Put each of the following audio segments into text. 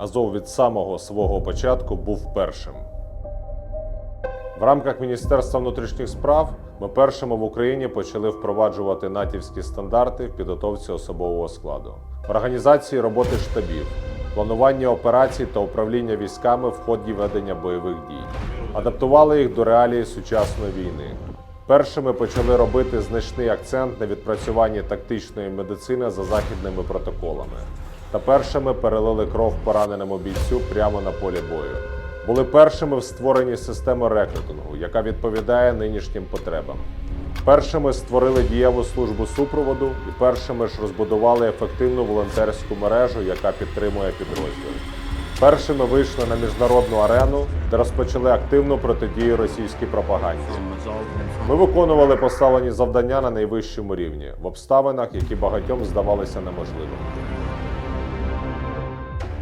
Азов від самого свого початку був першим. В рамках Міністерства внутрішніх справ ми першими в Україні почали впроваджувати натівські стандарти в підготовці особового складу, в організації роботи штабів, планування операцій та управління військами в ході ведення бойових дій, адаптували їх до реалії сучасної війни. Першими почали робити значний акцент на відпрацюванні тактичної медицини за західними протоколами. Та першими перелили кров пораненому бійцю прямо на полі бою. Були першими в створенні системи рекрутингу, яка відповідає нинішнім потребам. Першими створили дієву службу супроводу і першими ж розбудували ефективну волонтерську мережу, яка підтримує підрозділ. Першими вийшли на міжнародну арену, де розпочали активну протидію російській пропаганді. Ми виконували поставлені завдання на найвищому рівні в обставинах, які багатьом здавалися неможливими.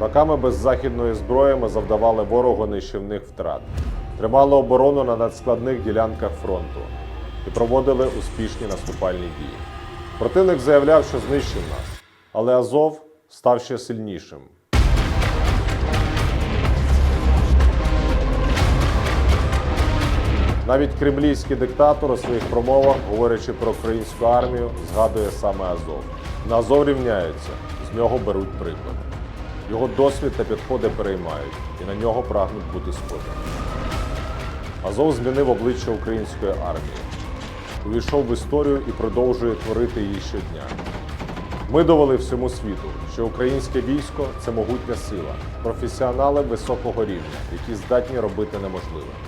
Роками без західної зброї ми завдавали ворогу нищівних втрат, тримали оборону на надскладних ділянках фронту і проводили успішні наступальні дії. Противник заявляв, що знищив нас, але Азов став ще сильнішим. Навіть кремлівський диктатор у своїх промовах, говорячи про українську армію, згадує саме Азов. На Азов рівняються, з нього беруть приклад. Його досвід та підходи переймають і на нього прагнуть бути схожими. Азов змінив обличчя української армії, увійшов в історію і продовжує творити її щодня. Ми довели всьому світу, що українське військо це могутня сила, професіонали високого рівня, які здатні робити неможливе.